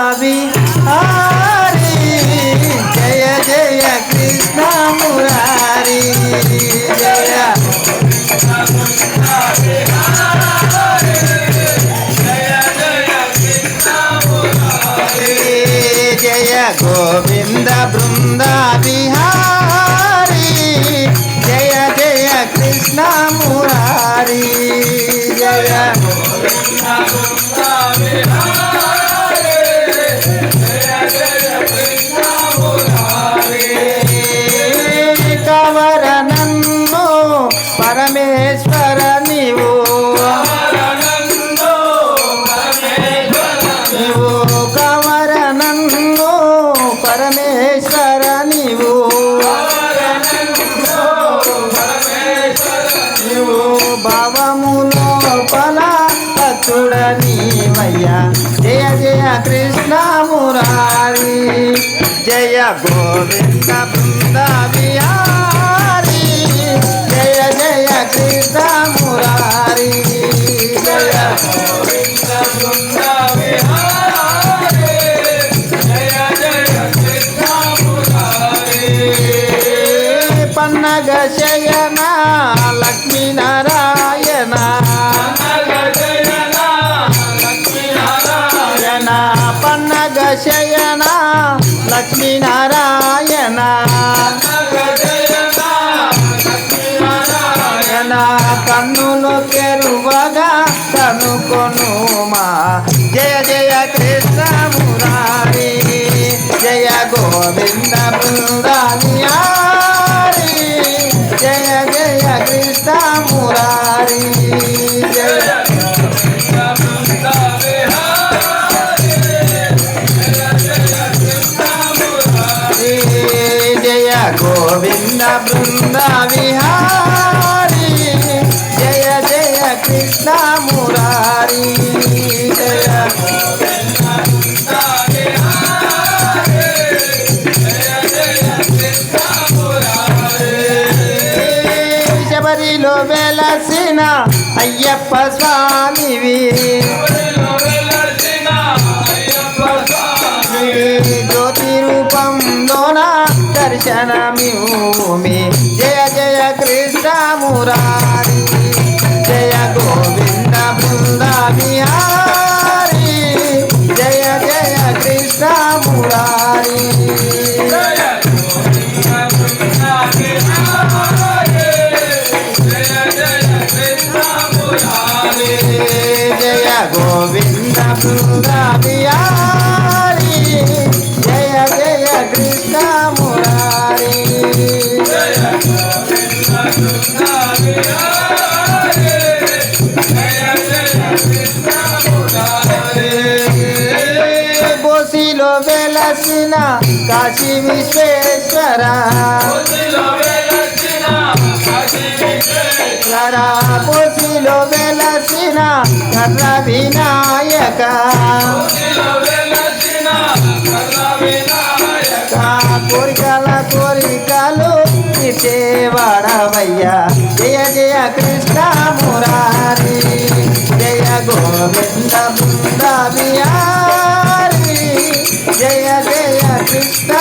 విహారీ జయ జయ కృష్ణ మురారి జయ. జయ గోవింద బృంద విహారీ జయ జయ కృష్ణ మురారి జయ. కవర పరమేశ్వర నీవు. నీవు. కవర నన్ను పరమేశ్వర నీవు. నీవు. భావములో పల నీవయ్యా. జయ జయ కృష్ణ మురారి. జయ గోవింద బృంద బిహారీ పన్నగ లక్ష్మీ నారాయణ పన్నగ శయన లక్ష్మీ నారాయణ నారాయణ కన్నులు తెరువగా కనుకొనుమా. జయ జయ కృష్ణ మురారి జయ గోవింద కృష్ణ మురారి జయ శబరిలో వెలసిన అయ్యప్ప స్వామివి. జ్యోతి రూపంలోన దర్శనమిమి జయ జయ కృష్ణ మురారి జయ గోవింద బృంద బిహారీ జయ జయ కృష్ణ మురారి బోసిలో వెలసిన కాశీ విశ్వేశ్వర లరా వెలసిన కర్ర వినాయక. కోరికల కోరికలు ఇచ్చేవాడవయ్యా జయ జయ కృష్ణ మురారి జయ గోవింద బృంద జయ జయ కృష్ణ